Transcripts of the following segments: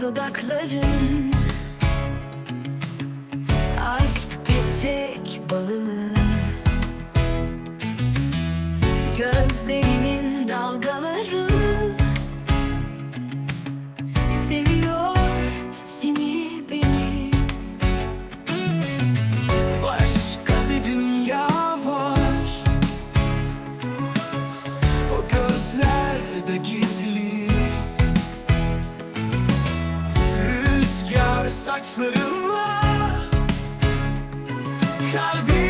dudakların Aşk bir tek balığı saçlarınla Kalbim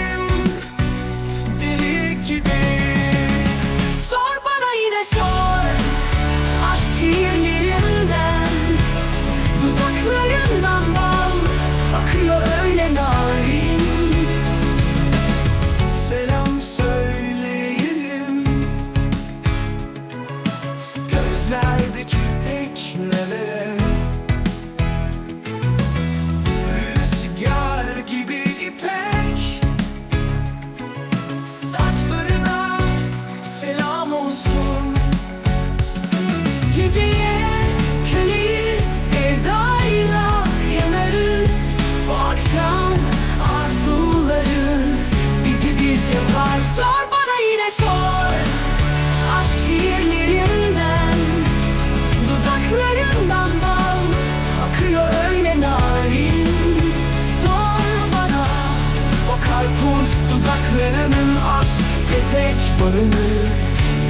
karpuz dudaklarının aşk petek bağını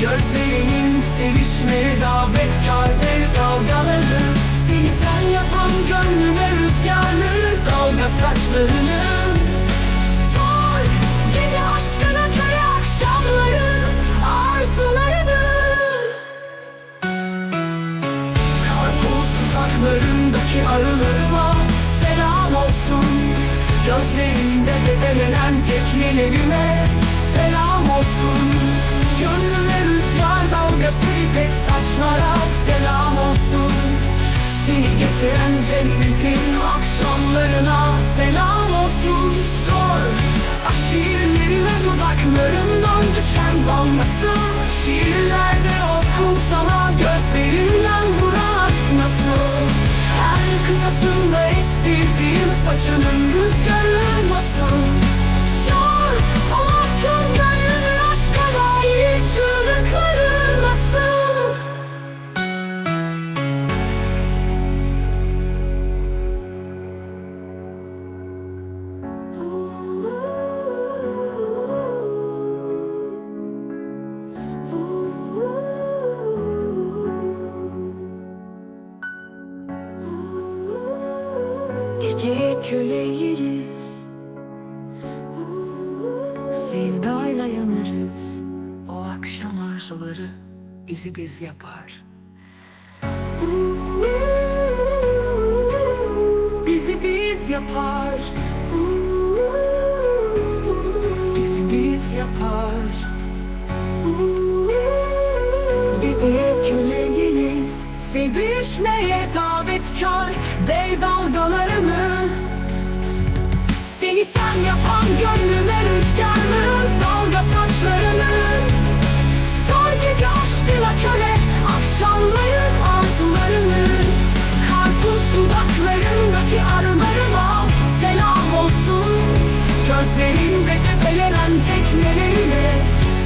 Gözlerinin sevişmeye davetkar ve dalgaları Seni sen yapan gönlüme rüzgarlı dalga saçlarını. Sor gece aşkına köle akşamları arzularını. Karpuz dudaklarındaki arılarıma selam olsun Gözlerinde bedelenen teknelerime selam olsun. Gönlüme rüzgar dalgası ipek saçlara selam olsun. Seni getiren cennetin akşamlarına selam olsun. Sor Şiirlerime dudaklarından düşen damlası. Şiirlerde okum sana gözlerinden Geceye köleyiz Sevdayla yanarız O akşam arzuları bizi biz yapar. Bizi biz yapar. Bizi biz yapar. Bizi köleyiz Sevişmeye davetkar Dev dalgalarımı Seni sen yapan gönlüme rüzgarların dalga saçlarını Sor gece aşkıyla köle akşamların arzularını Karpuz dudaklarındaki arılarıma selam olsun. Gözlerimde tepelenen tekmelerine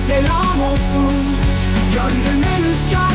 selam olsun. Gönlüme rüzgar